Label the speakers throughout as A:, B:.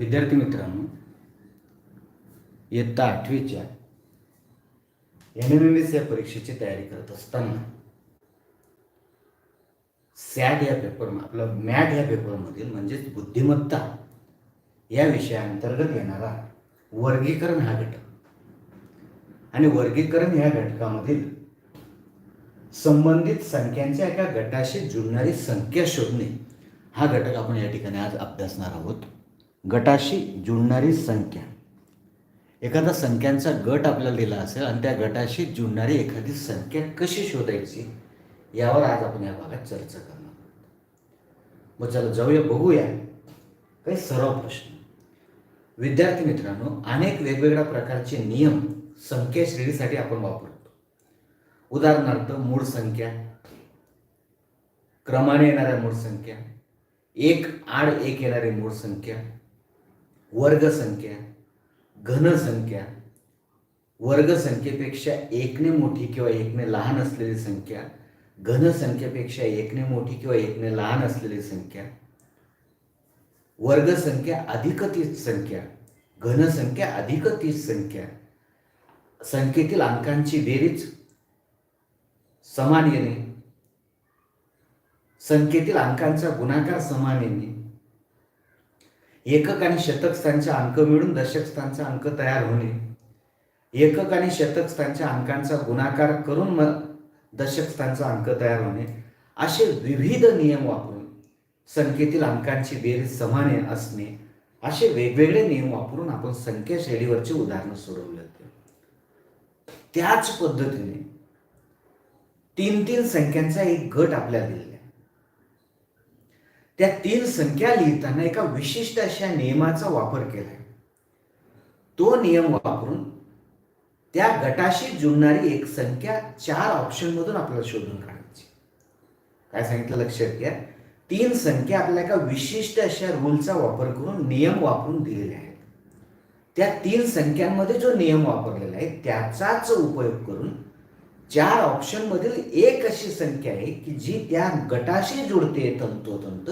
A: विद्यार्थी मित्रांनो इयत्ता आठवीच्या एन एम एम एस या परीक्षेची तयारी करत असताना सॅड या पेपर आपलं मॅड या पेपरमधील म्हणजेच बुद्धिमत्ता या विषयाअंतर्गत येणारा वर्गीकरण हा घटक. आणि वर्गीकरण या घटकामधील संबंधित संख्यांच्या एका गटाशी जुळणारी संख्या शोधणे हा घटक आपण या ठिकाणी आज अभ्यासणार आहोत. गटाशी जुळणारी संख्या. एखादा संख्यांचा गट आपल्याला दिला असेल आणि त्या गटाशी जुळणारी एखादी संख्या कशी शोधायची यावर आज आपण या भागात चर्चा करणार आहोत. मग चला जाऊया बघूया. काही सराव प्रश्न. विद्यार्थी मित्रांनो अनेक वेगवेगळ्या प्रकारचे नियम संख्या श्रेणीसाठी आपण वापरतो. उदाहरणार्थ मूळ संख्या क्रमाने येणाऱ्या मूळ संख्या एक आड एक येणारी मूळ संख्या वर्गसंख्या घनसंख्या वर्गसंख्येपेक्षा एकने मोठी किंवा एकने लहान असलेली संख्या घनसंख्येपेक्षा एकने मोठी किंवा एकने लहान असलेली संख्या वर्गसंख्या अधिक तीस संख्या घनसंख्या अधिक तीस संख्या संख्येतील अंकांची बेरीज समान येणे संख्येतील अंकांचा गुणाकार समान येणे एकक आणि शतक स्थानचे अंक मिळून दशक स्थानचा अंक तयार होणे. एकक आणि शतक स्थानच्या अंकांचा गुणाकार करून मग दशक स्थानचा अंक तयार होणे. असे विविध नियम वापरून संख्येतील अंकांची बेरीज समान असणे. असे वेगवेगळे नियम वापरून आपण संख्या शैलीवरचे उदाहरणं सोडवले होते. त्याच पद्धतीने तीन तीन संख्यांचा एक गट आपल्याला दिला. त्या तीन संख्या लिहिताना एका विशिष्ट अशा नियमाचा वापर केलाय. तो नियम वापरून त्या गटाशी जुळणारी एक संख्या चार ऑप्शन मधून आपल्याला शोधून काढायची. काय सांगितलं लक्षात घ्या? तीन संख्या आपल्या एका विशिष्ट अशा रूलचा वापर करून नियम वापरून दिलेले आहेत. त्या तीन संख्यांमध्ये जो नियम वापरलेला आहे त्याचाच उपयोग करून चार ऑप्शन मधील एक अशी संख्या आहे की जी त्या गटाशी जुळते तंतोतंत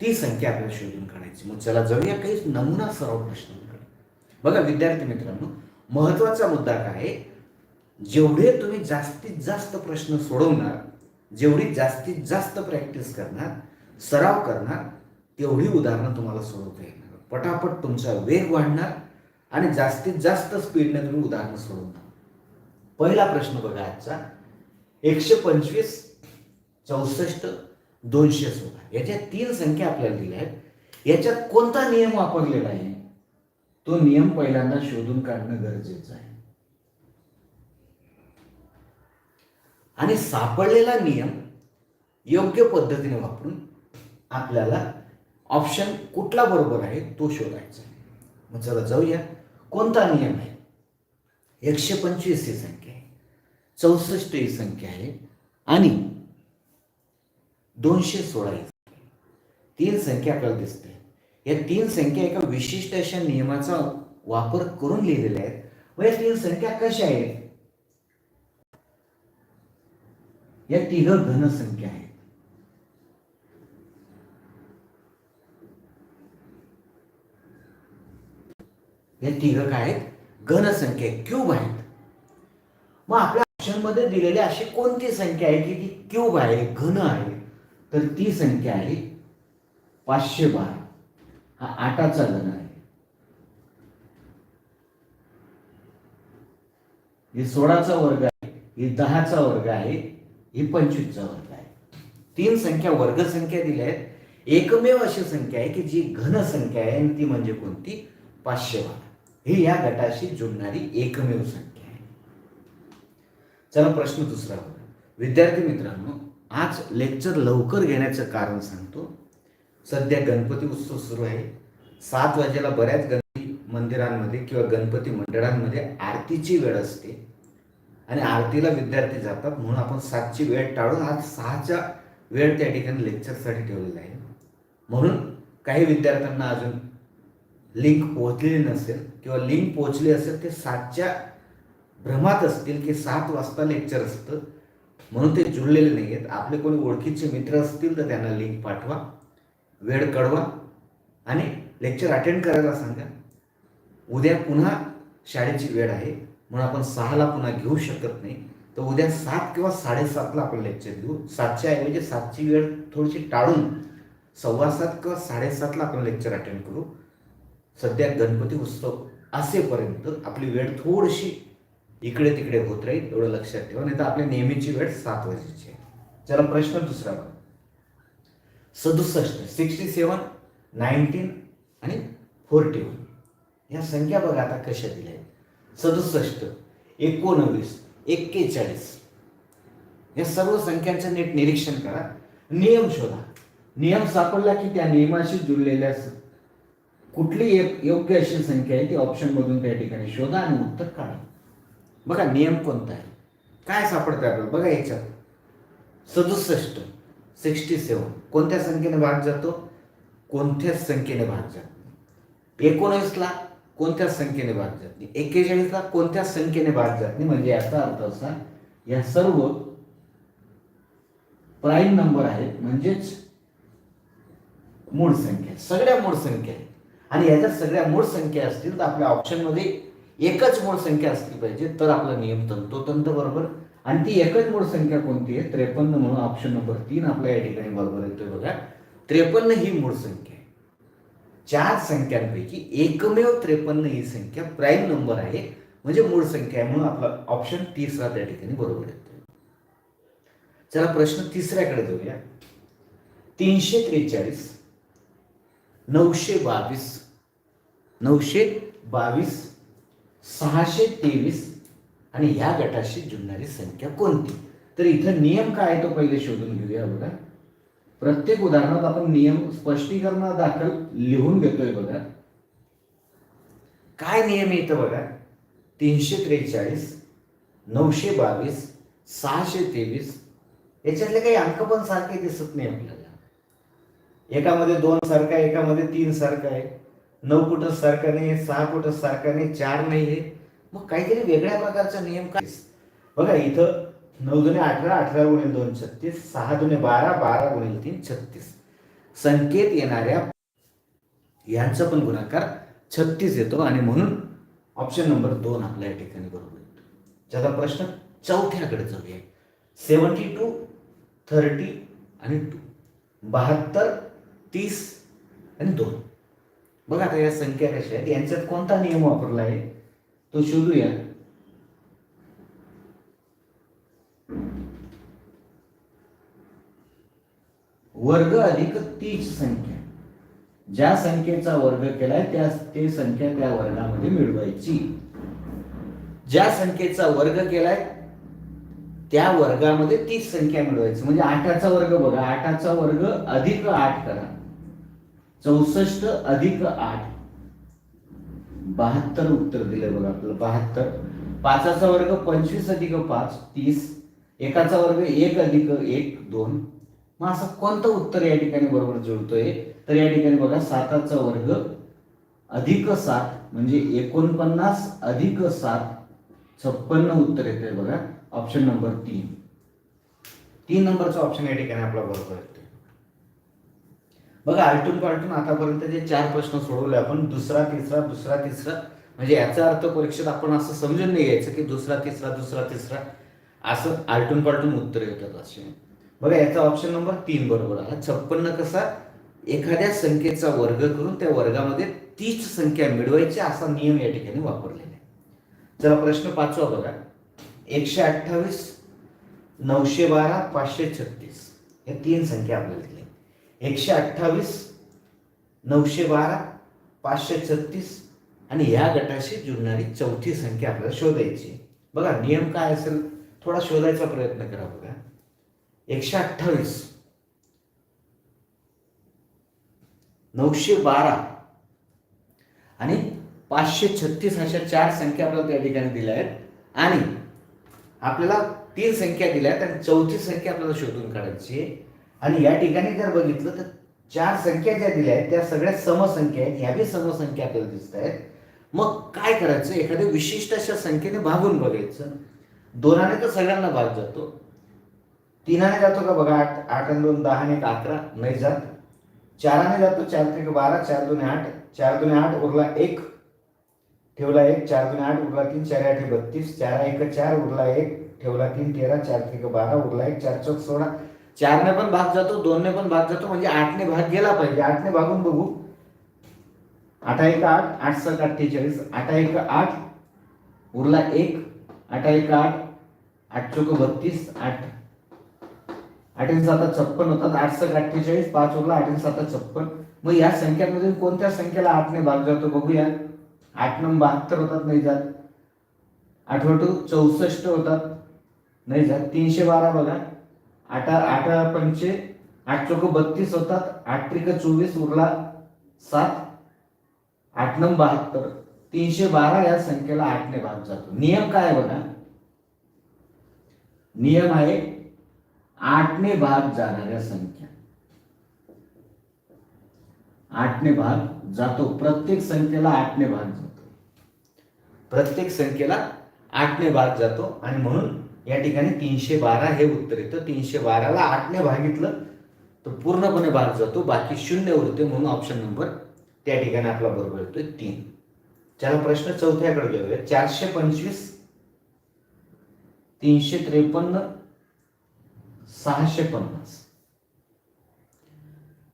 A: ती संख्या आपल्याला शोधून काढायची. मग चला जाऊया काही नमुना सराव प्रश्नांकडे बघा विद्यार्थी मित्रांनो महत्त्वाचा मुद्दा काय आहे? जेवढे तुम्ही जास्तीत जास्त प्रश्न सोडवणार जेवढी जास्तीत जास्त प्रॅक्टिस करणार सराव करणार तेवढी उदाहरणं तुम्हाला सोडवता येणार. पटापट तुमचा वेग वाढणार आणि जास्तीत जास्त स्पीडने तुम्ही उदाहरणं सोडवणार. पहिला प्रश्न बघा आजचा. एकशे पंचवीस चौसष्ट दोनशे सोळा. याच्या तीन संख्या आपल्याला दिल्या आहेत. याच्यात कोणता नियम वापरलेला आहे? तो नियम पहिल्यांदा शोधून काढणं गरजेचं आहे. आणि सापडलेला नियम योग्य पद्धतीने वापरून आपल्याला ऑप्शन कुठला बरोबर आहे तो शोधायचा आहे. मग चला जाऊया. कोणता नियम आहे? एकशे पंचवीस ही संख्या आहे. चौसष्ट ही संख्या आहे. आणि दोनशे सोळा ही संख्या तीन संख्या आपल्याला दिसते. या तीन संख्या एका विशिष्ट अशा नियमाचा वापर करून लिहिलेल्या आहेत. व या तीन संख्या कशा आहेत? या तिघ घन संख्या आहेत. या तिघ काय आहेत? घनसंख्या क्यूब आहेत. मग आपल्या ऑप्शनमध्ये दिलेली अशी कोणती संख्या आहे की ती क्यूब आहे घन आहे? तर ती संख्या आहे पाचशे बारा. हा आठाचा घन आहे. ही सोळाचा वर्ग आहे ही दहाचा वर्ग आहे ही पंचवीसचा वर्ग आहे. तीन संख्या वर्ग संख्या दिल्या आहेत. एकमेव अशी संख्या आहे की जी घन संख्या आहे आणि ती म्हणजे कोणती? पाचशे बारा. ही या गटाशी जुळणारी एकमेव संख्या आहे. चला प्रश्न दुसरा विद्यार्थी मित्रांनो आज लेक्चर लवकर घेण्याचं कारण सांगतो. सध्या गणपती उत्सव सुरू आहे. सात वाजेला बऱ्याच गणपती मंदिरांमध्ये किंवा गणपती मंडळांमध्ये आरतीची वेळ असते. आणि आरतीला विद्यार्थी जातात म्हणून आपण सातची वेळ टाळून आज सहाच्या वेळ त्या ठिकाणी लेक्चरसाठी ठेवलेला आहे. म्हणून काही विद्यार्थ्यांना अजून लिंक पोहोचलेली नसेल किंवा लिंक पोहोचली असेल ते सातच्या भ्रमात असतील की सात वाजता लेक्चर असतं म्हणून ते जुळलेले नाही आहेत आपले कोणी ओळखीचे मित्र असतील तर त्यांना लिंक पाठवा वेळ कळवा आणि लेक्चर अटेंड करायला सांगा. उद्या पुन्हा शाळेची वेळ आहे म्हणून आपण सहाला पुन्हा घेऊ शकत नाही. तर उद्या सात किंवा साडेसातला आपण लेक्चर घेऊ. सातच्या ऐवजी सातची वेळ थोडीशी टाळून सव्वा सात किंवा साडेसातला आपण लेक्चर अटेंड करू. सध्या गणपती उत्सव असेपर्यंत आपली वेळ थोडीशी इकडे तिकडे होत राहील एवढं लक्षात ठेवा. नाही तर आपली नेहमीची वेळ सात वाजेची आहे. चला प्रश्न दुसरा बघा. सदुसष्ट सिक्स्टी सेवन नाईन्टीन आणि फोर्टी वन ह्या संख्या बघा आता कशा दिल्या आहेत. सदुसष्ट एकोणवीस एक्केचाळीस. या सर्व संख्यांचं नीट निरीक्षण करा. नियम शोधा. नियम सापडला की त्या नियमाशी जुळलेल्या कुठली एक योग्य अशी संख्या आहे ती ऑप्शन मधून त्या ठिकाणी शोधा आणि उत्तर काढा. बघा नियम कोणता आहे? काय सापडतं आपल्याला? बघा याच्यात. सदुसष्ट सिक्स्टी सेवन कोणत्या संख्येने भाग जातो? कोणत्याच संख्येने भाग जात नाही? एकोणीसला कोणत्याच संख्येने भाग जात नाही? एक्केचाळीसला कोणत्याच संख्येने भाग जात नाही? म्हणजे याचा अर्थ असा या सर्व प्राईम नंबर आहेत म्हणजेच मूळ संख्या. सगळ्या मूळ संख्या आहेत. आणि याच्यात सगळ्या मूळ संख्या असतील तर आपल्या ऑप्शनमध्ये एकच मूळ संख्या असली पाहिजे तर आपला नियम तंतोतंत बरोबर. आणि ती एकच मूळ संख्या कोणती आहे? त्रेपन्न म्हणून ऑप्शन नंबर तीन आपल्या या ठिकाणी बरोबर येतोय बघा त्रेपन्न ही मूळ संख्या आहे. चार संख्यांपैकी एकमेव त्रेपन्न ही संख्या प्राईम नंबर आहे. म्हणजे मूळ संख्या आहे म्हणून आपला ऑप्शन तिसरा त्या ठिकाणी बरोबर येतोय चला प्रश्न तिसऱ्याकडे जाऊया. तीनशे त्रेचाळीस नऊशे बावीस नऊशे बावीस सहाशे तेवीस आणि ह्या गटाशी जुळणारी संख्या कोणती? तर इथं नियम काय आहे तो पहिले शोधून घेऊया बघा. प्रत्येक उदाहरणात आपण नियम स्पष्टीकरण दाखल लिहून घेतोय बघा. काय नियम आहे इथं बघा? तीनशे त्रेचाळीस नऊशे बावीस सहाशे तेवीस याच्यातले काही अंक पण सारखे दिसत नाही आपल्याला. एकामध्ये दोन सारखा आहे एकामध्ये तीन सारखा आहे. नऊ कुठं सारखा नाही सहा कुठं सारखा नाही चार नाही आहे. मग काहीतरी वेगळ्या प्रकारचा नियम काय बघा इथं नऊ दुने अठरा अठरा गुणिले दोन छत्तीस सहा दुने बारा बारा गुणिले तीन छत्तीस. संकेत येणाऱ्या यांचा पण गुणाकार छत्तीस येतो आणि म्हणून ऑप्शन नंबर दोन आपल्या या ठिकाणी बरोबर येतो. ज्याचा प्रश्न चौथ्याकडे जाऊया. सेवन्टी टू थर्टी आणि टू बहात्तर तीस आणि दोन. बघा आता या संख्या कशा आहेत. यांच्यात कोणता नियम वापरला आहे? तो शोधूया. वर्ग अधिक तीच संख्या. ज्या संख्येचा वर्ग केलाय त्या ते संख्या त्या वर्गामध्ये मिळवायची. ज्या संख्येचा वर्ग केलाय त्या वर्गामध्ये तीच संख्या मिळवायची. म्हणजे आठाचा वर्ग बघा. आठाचा वर्ग अधिक आठ करा. चौसष्ट अधिक आठ. बहात्तर उत्तर दिले बघा आपलं बहात्तर. पाचाचा वर्ग पंचवीस अधिक पाच तीस. एकाचा वर्ग एक अधिक एक दोन. मग असं कोणतं उत्तर या ठिकाणी बरोबर जुळतोय? तर या ठिकाणी बघा साताचा वर्ग अधिक सात म्हणजे एकोणपन्नास अधिक सात छप्पन्न उत्तर येते बघा. ऑप्शन नंबर तीन. तीन नंबरचा ऑप्शन या ठिकाणी आपला बरोबर आहे बघा आलटून पालटून आतापर्यंत जे चार प्रश्न सोडवले आपण दुसरा तिसरा दुसरा तिसरा म्हणजे याचा अर्थ परीक्षेत आपण असं समजून नाही घ्यायचं की दुसरा तिसरा दुसरा तिसरा असं आलटून पालटून उत्तर येतात असे. बघा याचा ऑप्शन नंबर तीन बरोबर आला. छप्पन्न कसा? एखाद्या संख्येचा वर्ग करून त्या वर्गामध्ये तीच संख्या मिळवायची असा नियम या ठिकाणी वापरलेला आहे. चला प्रश्न पाचवा बघा. एकशे अठ्ठावीस नऊशे बारा पाचशे छत्तीस. या तीन संख्या आपल्याला दिल्या. एकशे अठ्ठावीस नऊशे बारा पाचशे छत्तीस आणि ह्या गटाशी जुळणारी चौथी संख्या आपल्याला शोधायची बघा नियम काय असेल? थोडा शोधायचा प्रयत्न करा बघा. एकशे अठ्ठावीस नऊशे बारा आणि पाचशे छत्तीस अशा चार संख्या आपल्याला त्या ठिकाणी दिल्या आहेत. आणि आपल्याला तीन संख्या दिल्या आहेत आणि चौथी संख्या आपल्याला शोधून काढायची आहे. आणि या ठिकाणी जर बघितलं तर चार संख्या ज्या दिल्या आहेत त्या सगळ्या समसंख्या आहेत ह्या बी समसंख्या आपल्याला दिसत आहेत. मग काय करायचं? एखाद्या विशिष्ट अशा संख्येने भागून बघायचं. दोनाने तर सगळ्यांना भाग जातो. तीनाने जातो का बघा आठ आठ आणि दोन दहा आणि एक अकरा नाही जात. चाराने जातो चार त्रिक बारा चार दोन आठ चार दोन आठ उरला एक ठेवला एक चार दोन आठ उरला तीन चार आठ बत्तीस चार एक चार उरला एक ठेवला तीन तेरा चार त्रिक बारा उरला एक चार चौक सोळा चारने पण भाग जातो दोनने पण भाग जातो म्हणजे आठने भाग गेला पाहिजे. आठने भागून बघू. आठा एक आठ आठ सात अठ्ठेचाळीस आठा एक आठ उरला एक आठा एक आठ आठ चौक बत्तीस आठ. आठ सात छप्पन होतात आठ सक अठ्ठेचाळीस पाच उरला आठ सात छप्पन. मग या संख्यांमधून कोणत्या संख्येला आठने भाग जातो बघूया. आठ नऊ बहात्तर होतात नाही जात. आठवटू चौसष्ट होतात नाही जात. तीनशे बारा बघा. आठ आठ पंचे आठ चौक बत्तीस होतात. आठ त्रिक चोवीस उरला सात. आठ नऊ बहात्तर. तीनशे बारा या संख्येला आठने भाग जातो. नियम काय आहे बघा? नियम आहे आठने भाग जाणाऱ्या संख्या. आठने भाग जातो. प्रत्येक संख्येला आठने भाग जातो. प्रत्येक संख्येला आठने भाग जातो. आणि म्हणून या ठिकाणी तीनशे बारा हे उत्तर येतं. तीनशे बाराला आठने भागितलं तर पूर्णपणे भाग जातो. बाकी शून्य उरते म्हणून ऑप्शन नंबर त्या ठिकाणी आपला बरोबर येतोय तीन. चला प्रश्न चौथ्याकडे घेऊया. चारशे पंचवीस तीनशे त्रेपन्न सहाशे पन्नास.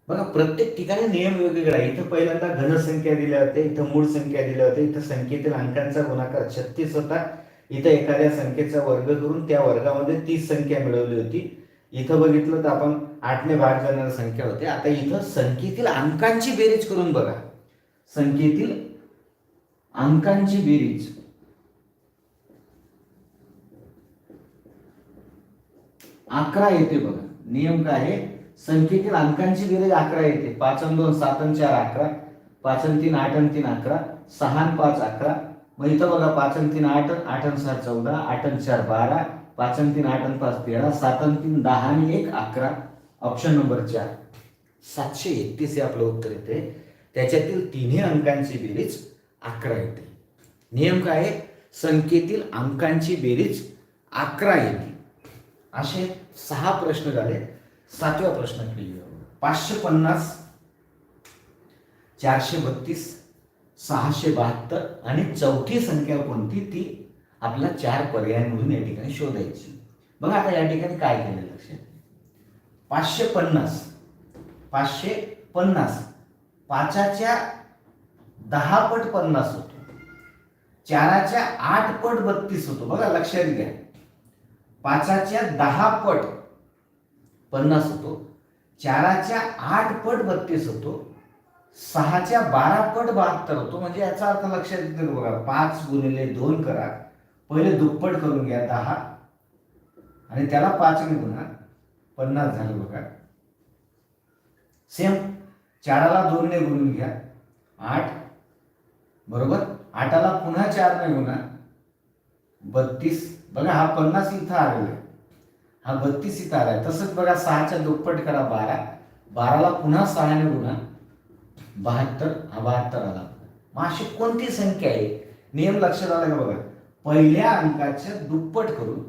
A: बघा प्रत्येक ठिकाणी नियम वेगवेगळा आहे इथं पहिल्यांदा घनसंख्या दिल्या होत्या इथं मूळ संख्या दिल्या होत्या इथं संख्येतील अंकांचा गुणाकार छत्तीस होता. इथं एखाद्या संख्येचा वर्ग करून त्या वर्गामध्ये तीस संख्या मिळवली होती. इथं बघितलं तर आपण आठने भाग जाणाऱ्या संख्या होत्या आता इथं संख्येतील अंकांची बेरीज करून बघा. संख्येतील अंकांची बेरीज. अकरा येते बघा. नियम काय आहे? संख्येतील अंकांची बेरीज अकरा येते. पाच दोन सात चार अकरा. पाच तीन आठ तीन अकरा. सहा पाच अकरा. मग इथं बघा पाच आणि तीन आठ आठ आणि सहा चौदा आठ आणि चार बारा पाच आणि तीन आठ आणि पाच तेरा सात आणि तीन दहा आणि एक अकरा. ऑप्शन नंबर चार. सातशे एकतीस हे आपलं उत्तर येते त्याच्यातील तिन्ही अंकांची बेरीज अकरा येते. नियम काय आहे? संख्येतील अंकांची बेरीज अकरा येते. असे सहा प्रश्न झाले. सातव्या प्रश्नाकडे येऊया. पाचशे पन्नास चारशे बत्तीस सहाशे बहात्तर आणि चौथी संख्या कोणती? ती आपल्या चार पर्यायांमधून या ठिकाणी शोधायची. बघा आता या ठिकाणी काय केलं लक्षात पाचशे पन्नास. पाचशे पन्नास. पाचाच्या दहा पट पन्नास होतो. चाराच्या आठ पट बत्तीस होतो. बघा लक्षात घ्या. पाचाच्या दहा पट पन्नास होतो. चाराच्या आठ पट बत्तीस होतो. सहाच्या बारा पट बहात्तर होतो. म्हणजे याचा अर्थ लक्षात येते बघा. पाच गुणिले दोन करा. पहिले दुप्पट करून घ्या दहा. आणि त्याला पाचने गुणा. पन्नास झालं बघा. सेम. चाराला दोनने गुणून घ्या. आठ. बरोबर? आठाला पुन्हा चारने गुणा. बत्तीस. बघा हा पन्नास इथं आलेला आहे. हा बत्तीस इथं आलाय तसंच बघा सहाच्या दुप्पट करा बारा. बाराला पुन्हा सहाने गुणा. बहात्तर हा बहात्तर आला. मग अशी कोणती संख्या आहे? नियम लक्षात आला का बघा? पहिल्या अंकाच्या दुप्पट करून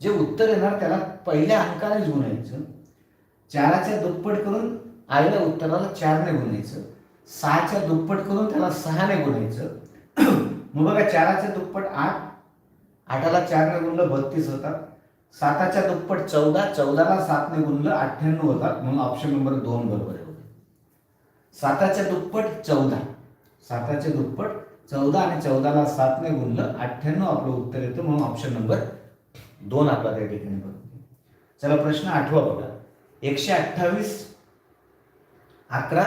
A: जे उत्तर येणार त्याला पहिल्या अंकाने गुणायचं चाराच्या दुप्पट करून आलेल्या उत्तराला चारने गुणायचं सहाच्या दुप्पट करून त्याला सहाने गुणायचं मग बघा चाराच्या दुप्पट आठ आठाला चारने गुणलं बत्तीस होतात. साताच्या दुप्पट चौदा चौदाला सातने गुणलं अठ्ठ्याण्णव होतात. म्हणून ऑप्शन नंबर दोन बरोबर आहे. साताच्या दुप्पट चौदा. साताच्या दुप्पट चौदा आणि चौदाला सातने गुणलं अठ्ठ्याण्णव. आपलं उत्तर येतं म्हणून ऑप्शन नंबर दोन आपला त्या ठिकाणी बघतो चला प्रश्न आठवा बघा. एकशे अठ्ठावीस अकरा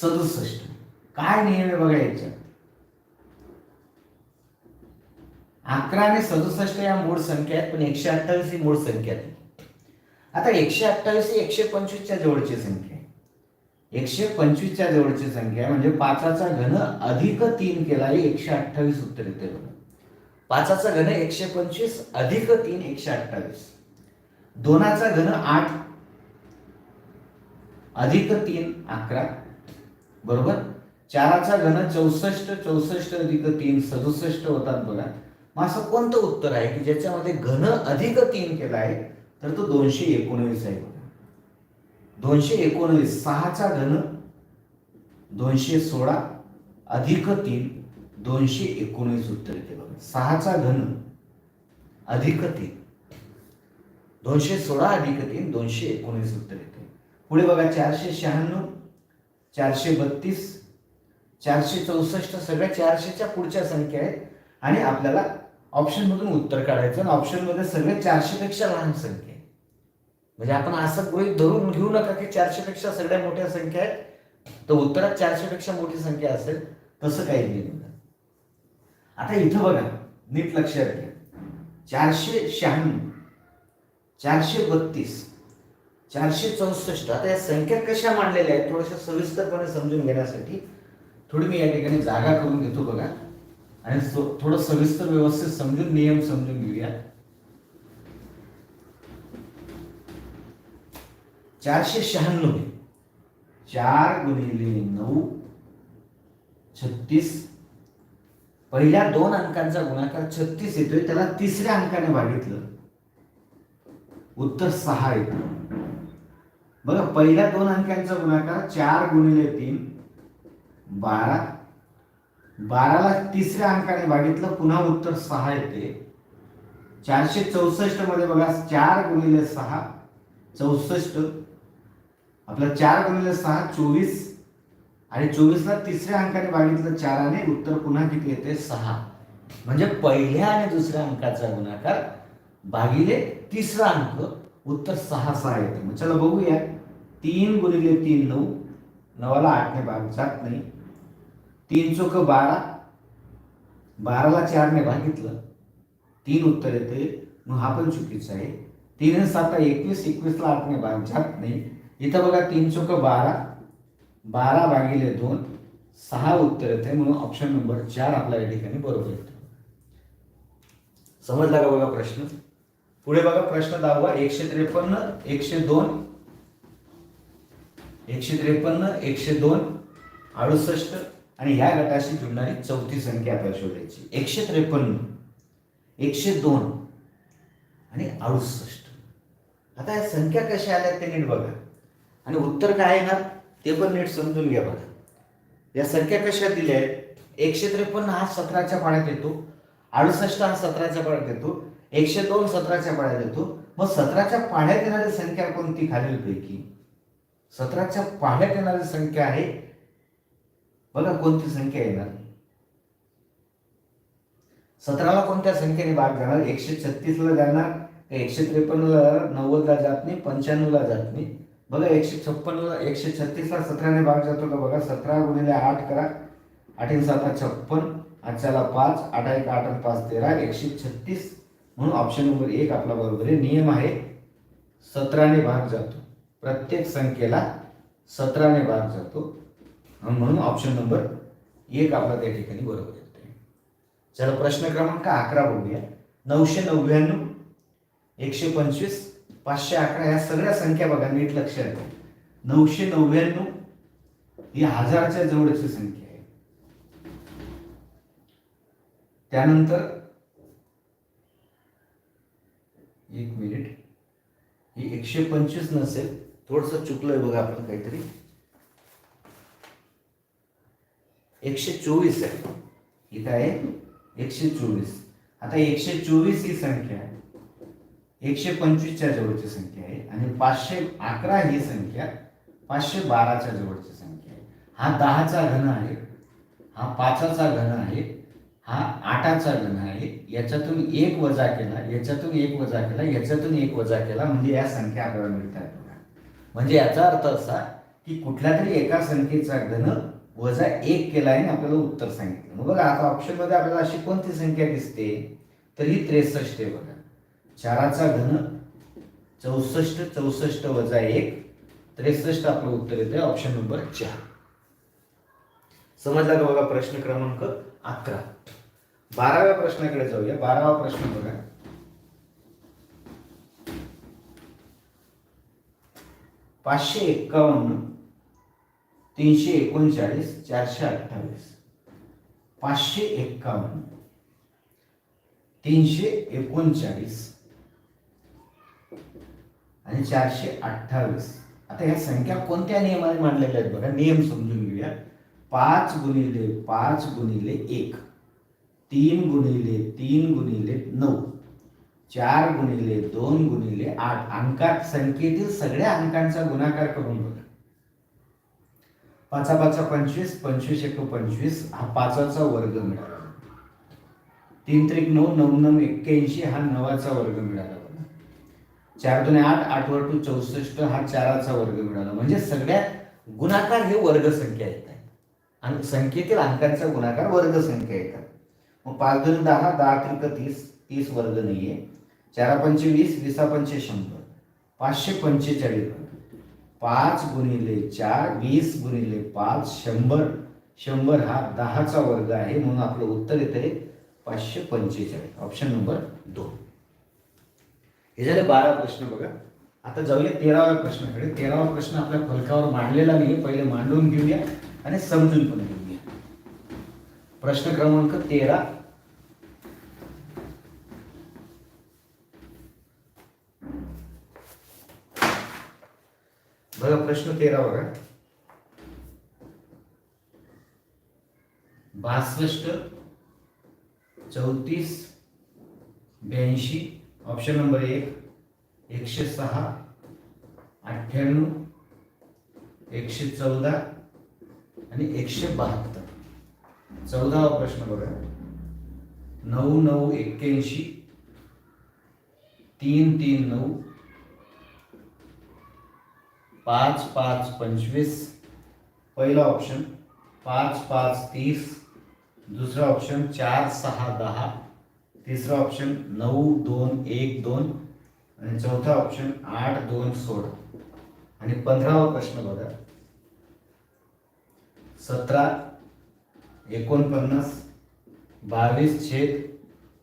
A: सदुसष्ट. काय नियम आहे बघा याच्यात? अकरा आणि सदुसष्ट या मूळ संख्या आहेत पण एकशे अठ्ठावीस ही मूळ संख्या आहे. आता एकशे अठ्ठावीस ही एकशे पंचवीसच्या जवळची संख्या आहे. एकशे पंचवीसच्या जवळची संख्या आहे. म्हणजे पाचाचा घन अधिक तीन केला आहे एकशे अठ्ठावीस उत्तर येते बघा पाचाचा घन एकशे पंचवीस अधिक तीन एकशे अठ्ठावीस. दोनाचा घन आठ अधिक तीन अकरा. बरोबर? चाराचा घन चौसष्ट चौसष्ट अधिक तीन सदुसष्ट होतात बघा. मग असं कोणतं उत्तर आहे की ज्याच्यामध्ये घन अधिक तीन केला आहे तर तो दोनशे एकोणवीस आहे बघा. दोनशे एकोणवीस सहाचा घन दोनशे सोळा अधिक तीन दोनशे एकोणीस उत्तर येते बघा. सहाचा घन अधिक तीन दोनशे सोळा अधिक तीन दोनशे एकोणवीस उत्तर येते. पुढे बघा चारशे शहाण्णव चारशे बत्तीस चारशे चौसष्ट सगळ्या चारशेच्या पुढच्या संख्या आहेत. आणि आपल्याला ऑप्शनमधून उत्तर काढायचं आणि ऑप्शनमध्ये सगळे चारशेपेक्षा लहान संख्या आहे म्हणजे आपण असं गृहित धरून घेऊ नका की चारशे पेक्षा सगळ्या मोठ्या संख्या आहेत. तर उत्तरात चारशे पेक्षा मोठी संख्या असेल तसं काही नाही आता इथं बघा नीट लक्षात घ्या. चारशे शहाण्णव चारशे बत्तीस चारशे चौसष्ट आता या संख्या कशा मांडलेल्या आहेत थोड्याशा सविस्तरपणे समजून घेण्यासाठी थोडी मी या ठिकाणी जागा करून घेतो बघा. आणि सो- थोडं सविस्तर व्यवस्थित समजून नियम समजून घेऊया. चारशे शहाण्णव चार गुणिले नऊ छत्तीस. पहिल्या दोन अंकांचा गुणाकार छत्तीस येतोय त्याला तिसऱ्या अंकाने भागितलं. उत्तर सहा येतं बघा पहिल्या दोन अंकांचा गुणाकार चार गुणिले तीन बारा. बाराला तिसऱ्या अंकाने भागितलं पुन्हा उत्तर सहा येते. चारशे चौसष्टमध्ये बघा चार गुणिले सहा चौसष्ट. आपलं चार गुणिले सहा चोवीस. आणि चोवीसला तिसऱ्या अंकाने भागितलं चाराने उत्तर पुन्हा किती येते? सहा. म्हणजे पहिल्या आणि दुसऱ्या अंकाचा गुणाकार भागिले तिसरा अंक उत्तर सहा सहा येते. मग चला बघूया. तीन गुणिले तीन नऊ. नवाला आठने भाग जात नाही. तीन चोक बारा. बाराला चारने भागितलं. तीन उत्तर येते. मग हा पण चुकीचा आहे. तीन सात एकवीस एकवीसला आठने भाग जात नाही. इथं बघा तीन चौक बारा बारा भागिले दोन सहा उत्तर येते म्हणून ऑप्शन नंबर चार आपल्या या ठिकाणी बरोबर येतो. समजला का बघा प्रश्न? पुढे बघा प्रश्न दहावा एकशे त्रेपन्न एकशे दोन एकशे त्रेपन्न एकशे दोन अडुसष्ट आणि ह्या गटाशी जुळणारी चौथी संख्या आपल्याला शोधायची. एकशे त्रेपन्न एकशे दोन आणि अडुसष्ट. आता या संख्या कशा आल्या ते नीट बघा. आणि उत्तर काय येणार? ते पण नीट समजून घ्या बघा या संख्या कशा दिल्या आहेत? एकशे त्रेपन्न हा सतराच्या पाण्यात येतो. अडुसष्ट हा सतराच्या पाण्यात येतो. एकशे दोन सतराच्या पाण्यात येतो. मग सतराच्या पाण्यात येणारी संख्या कोणती खालीलपैकी? सतराच्या पाण्यात येणारी संख्या आहे. बघा कोणती संख्या येणार. सतराला कोणत्या संख्येने भाग जाणार? एकशे छत्तीसला जाणार. एकशे त्रेपन्नला नव्वदला जात नाही? पंच्याण्णवला जात नाही? बघा एकशे छप्पनला एकशे छत्तीसला सतराने भाग जातो का बघा सतरा गुणिले आठ करा आठीन सात छप्पन आजच्याला पाच आठ एक आठ पाच तेरा एकशे छत्तीस. म्हणून ऑप्शन नंबर एक आपला बरोबर आहे नियम आहे सतराने भाग जातो. प्रत्येक संख्येला सतराने भाग जातो. म्हणून ऑप्शन नंबर एक आपला त्या ठिकाणी बरोबर येते. चला प्रश्न क्रमांक अकरा बघूया. नऊशे नव्याण्णव एकशे पंचवीस पाचशे अकरा या सगळ्या संख्या बघा नीट लक्षात घ्या नऊशे नव्याण्णव ही हजारच्या जवळची संख्या आहे. त्यानंतर एक मिनिट. ही एकशे पंचवीस नसेल थोडस चुकलंय बघा आपण काहीतरी. एकशे चोवीस आहे. इथं आहे एकशे चोवीस. आता एकशे चोवीस ही संख्या आहे. एकशे पंचवीसच्या जवळची संख्या आहे आणि पाचशे अकरा ही संख्या पाचशे बाराच्या जवळची संख्या आहे. हा दहाचा घन आहे हा पाचाचा घन आहे हा आठाचा घन आहे याच्यातून एक वजा केला याच्यातून एक वजा केला याच्यातून एक वजा केला म्हणजे या संख्या आपल्याला मिळतात बघा. म्हणजे याचा अर्थ असा की कुठल्या तरी एका संख्येचा घन वजा एक केला आहे आणि आपल्याला उत्तर सांगितलं. मग बघा आता ऑप्शनमध्ये आपल्याला अशी कोणती संख्या दिसते? तर ही त्रेसष्ट आहे बघा. चाराचा घन चौसष्ट चौसष्ट वजा एक त्रेसष्ट आपलं उत्तर येते ऑप्शन नंबर चार. समजला का बघा प्रश्न क्रमांक अकरा? बाराव्या प्रश्नाकडे जाऊया. बारावा प्रश्न बघा. पाचशे एक्कावन्न तीनशे एकोणचाळीस चारशे अठ्ठावीस. पाचशे एक्कावन्न तीनशे एकोणचाळीस आणि चारशे अठ्ठावीस. आता ह्या संख्या कोणत्या नियमाने मांडलेल्या आहेत बघा? नियम समजून घेऊया. पाच गुणिले पाच गुणिले एक. तीन गुणिले तीन गुणिले नऊ. चार गुणिले दोन गुणिले आठ. अंकात संख्येतील सगळ्या अंकांचा गुणाकार करून बघा. पाचा पाचा पंचवीस पंचवीस एक पंचवीस हा पाचाचा वर्ग मिळाला. तीन त्रिक नऊ नऊ नऊ एक्क्याऐंशी हा नवाचा वर्ग मिळाला. चार दोन आठ आठ वर टू चौसष्ट हा चाराचा वर्ग मिळाला. म्हणजे सगळ्यात गुणाकार हे वर्गसंख्या येत आहे आणि संख्येतील अंकांचा गुणाकार वर्गसंख्या येतात. मग पाच दोन दहा दहा त्रिक तीस तीस वर्ग नाही आहे चारा पंचे वीस वीसा पंचे शंभर. पाचशे पंचेचाळीस पाच गुणिले चार वीस गुणिले पाच शंभर. शंभर हा दहाचा वर्ग आहे म्हणून आपलं उत्तर येतं आहे पाचशे पंचेचाळीस. ऑप्शन नंबर दोन. हे झाले बारा प्रश्न बघा. आता जाऊया तेराव्या प्रश्नाकडे. तेरावा प्रश्न आपल्या फलकावर मांडलेला नाही पहिले मांडून घेऊया आणि समजून पण घेऊया. प्रश्न क्रमांक तेरा. बघा प्रश्न तेरा बघा. बासष्ट चौतीस ब्याऐंशी ऑप्शन नंबर एक एकशे सहा अठ्ठ्याण्णव एकशे चौदा आणि एकशे बहात्तर. चौदावा प्रश्न बघा नऊ नऊ एक्क्याऐंशी तीन तीन नऊ पाच पाच पंचवीस पहिला ऑप्शन पाच पाच तीस दुसरा ऑप्शन चार सहा दहा. तिसरा ऑप्शन नऊ दोन एक दोन आणि चौथा ऑप्शन आठ दोन सोळा आणि पंधरावा प्रश्न बघा. सतरा एकोणपन्नास बावीस छेद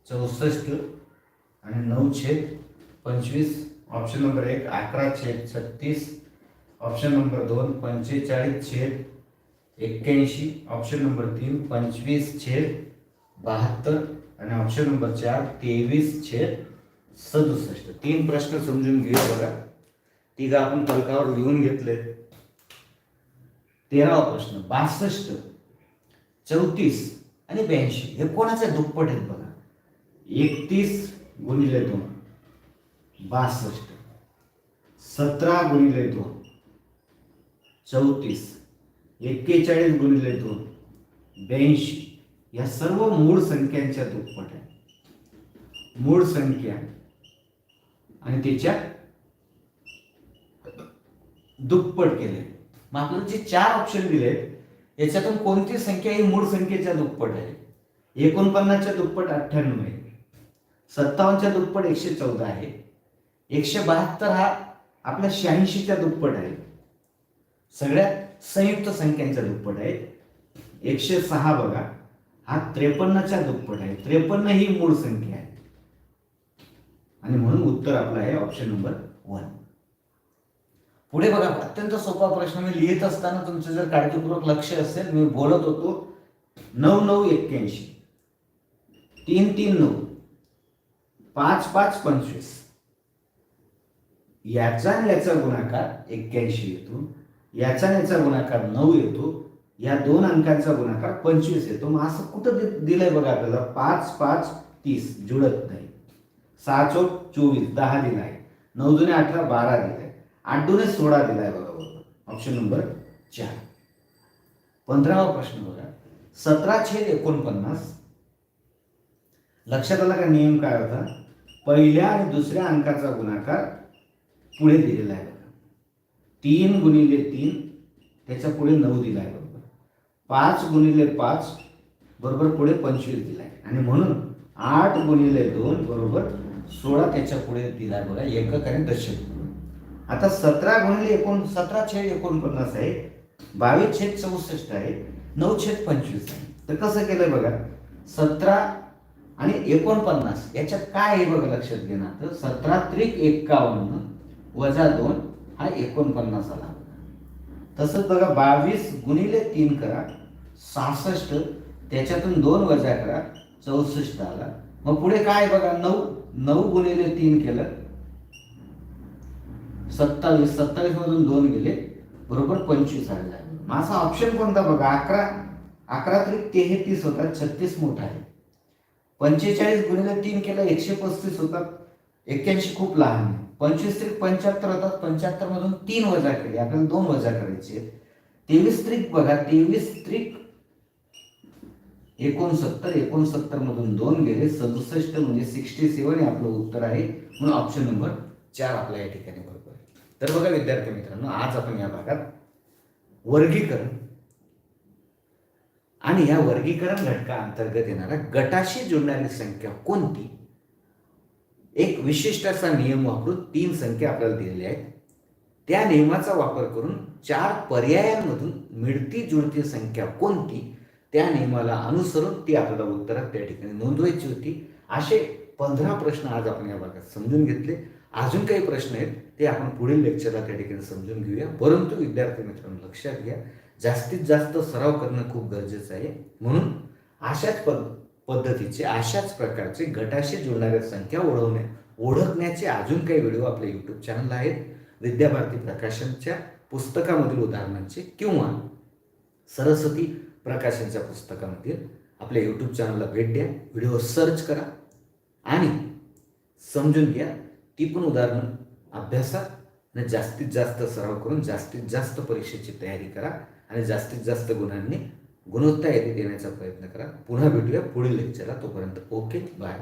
A: चौसष्ट आणि नऊ छेद पंचवीस. ऑप्शन नंबर एक अकरा छेद छत्तीस. ऑप्शन नंबर दोन पंचेचाळीस छेद एक्क्याऐंशी. ऑप्शन नंबर तीन पंचवीस छेद बहात्तर. आणि ऑप्शन नंबर चार तेवीस छेद सदुसष्ट. तीन प्रश्न समजून घेऊ बघा. तिघा आपण फलकावर लिहून घेतले. तेरावा प्रश्न बासष्ट चौतीस आणि ब्याऐंशी. हे कोणाचे दुप्पट आहेत बघा? एकतीस गुणिले दोन बासष्ट. सतरा गुणिले दोन चौतीस. एक्केचाळीस गुणिले दोन ब्याऐंशी. या सर्व मूळ संख्यांच्या दुप्पट आहे मूळ संख्या आणि त्याच्या दुप्पट केले. मग आपल्याला जे चार ऑप्शन दिले याच्यातून कोणती संख्या ही मूळ संख्येच्या दुप्पट आहे? एकोणपन्नासच्या दुप्पट अठ्ठ्याण्णव आहे. सत्तावन्नच्या दुप्पट एकशे चौदा आहे. एकशे बहात्तर हा आपल्या शहाऐंशीच्या दुप्पट आहे. सगळ्यात संयुक्त संख्यांच्या दुप्पट आहे एकशे सहा बघा. हा त्रेपन्नच्या दुप्पट आहे. त्रेपन्न ही मूळ संख्या आहे. आणि म्हणून उत्तर आपलं आहे ऑप्शन नंबर वन पुढे बघा अत्यंत सोपा प्रश्न. मी लिहित असताना तुमचं जर काळजीपूर्वक लक्ष असेल मी बोलत होतो नऊ नऊ एक्क्याऐंशी. तीन तीन नऊ. पाच पाच पंचवीस. याचा आणि याचा गुणाकार एक्क्याऐंशी येतो. याचा आणि याचा गुणाकार नऊ येतो. या दोन अंकांचा गुणाकार पंचवीस येतो मग असं कुठं दिलंय बघा आपल्याला? पाच पाच तीस. जुळत नाही. सहा चौक चोवीस. दहा दिलाय. नऊ दुने अठरा बारा दिलाय. आठ दुने सोळा दिलाय बघा बरोबर ऑप्शन नंबर चार. पंधरावा प्रश्न बघा. सतरा छेद एकोणपन्नास. लक्षात आला का नियम काय होता? पहिल्या आणि दुसऱ्या अंकाचा गुणाकार पुढे दिलेला आहे बघा. तीन गुणिले तीन. त्याच्या पुढे नऊ दिलाय बघा. पाच गुणिले पाच बरोबर पुढे पंचवीस दिलाय. आणि म्हणून आठ गुणिले दोन बरोबर सोळा त्याच्या पुढे दिलाय बघा एकक आणि दशक. आता सतरा गुणिले एकोण सतरा छेद एकोणपन्नास आहे बावीस छेद चौसष्ट आहे नऊ छेद पंचवीस आहे. तर कसं केलंय बघा सतरा आणि एकोणपन्नास याच्यात काय आहे बघा लक्षात घेणार तर सतरा त्रिक एक्कावन्न वजा दोन हा एकोणपन्नास आला. तसंच बघा बावीस गुणिले तीन करा सहासष्ट त्याच्यातून दोन वजा करा चौसष्ट आला. मग पुढे काय बघा नऊ नऊ गुणिले तीन केलं. सत्तावीस सत्तावीस मधून दोन गेले बरोबर पंचवीस आले. माझा ऑप्शन कोणता बघा अकरा अकरा तरी तेहतीस होतात छत्तीस मोठा आहे. पंचेचाळीस गुणिले तीन केलं एकशे पस्तीस होतात. एक्क्याऐंशी खूप लहान आहे. पंचवीस त्रिक पंच्याहत्तर होतात पंच्याहत्तर मधून तीन वजा केले आपल्याला दोन वजा करायचे तेवीस त्रिक बघा तेवीस त्रिक एकोणसत्तर एकोणसत्तर मधून दोन गेले. सदुसष्ट म्हणजे सिक्स्टी सेवन हे आपलं उत्तर आहे. म्हणून ऑप्शन नंबर चार आपल्या या ठिकाणी बरोबर आहे. तर बघा विद्यार्थी मित्रांनो आज आपण या भागात वर्गीकरण आणि या वर्गीकरण घटका अंतर्गत येणाऱ्या गटाशी जोडणारी संख्या कोणती? एक विशिष्ट असा नियम वापरून तीन संख्या आपल्याला दिलेल्या आहेत. त्या नियमाचा वापर करून चार पर्यायांमधून मिळती जुळती संख्या कोणती? त्या नियमाला अनुसरून ती आपल्याला उत्तरात त्या ठिकाणी नोंदवायची होती. असे पंधरा प्रश्न आज आपण या भागात समजून घेतले. अजून काही प्रश्न आहेत ते आपण पुढील लेक्चरला त्या ठिकाणी समजून घेऊया. परंतु विद्यार्थी मित्रांनो लक्षात घ्या जास्तीत जास्त सराव करणं खूप गरजेचं आहे. म्हणून अशाच पद पद्धतीचे अशाच प्रकारचे गटाशी जुळणाऱ्या संख्या ओढवण्या ओळखण्याचे अजून काही व्हिडिओ आपल्या यूट्यूब चॅनलला आहेत. विद्याभारती प्रकाशनच्या पुस्तकामधील उदाहरणांचे किंवा सरस्वती प्रकाशनच्या पुस्तकामधील आपल्या यूट्यूब चॅनलला भेट द्या. व्हिडिओ सर्च करा. आणि समजून घ्या. ती पण उदाहरणं अभ्यासा आणि जास्तीत जास्त सराव करून जास्तीत जास्त परीक्षेची तयारी करा आणि जास्तीत जास्त गुणांनी गुणवत्ता येथे देण्याचा प्रयत्न करा. पुन्हा भेटूया पुढील लेक्चरला तोपर्यंत ओके बाय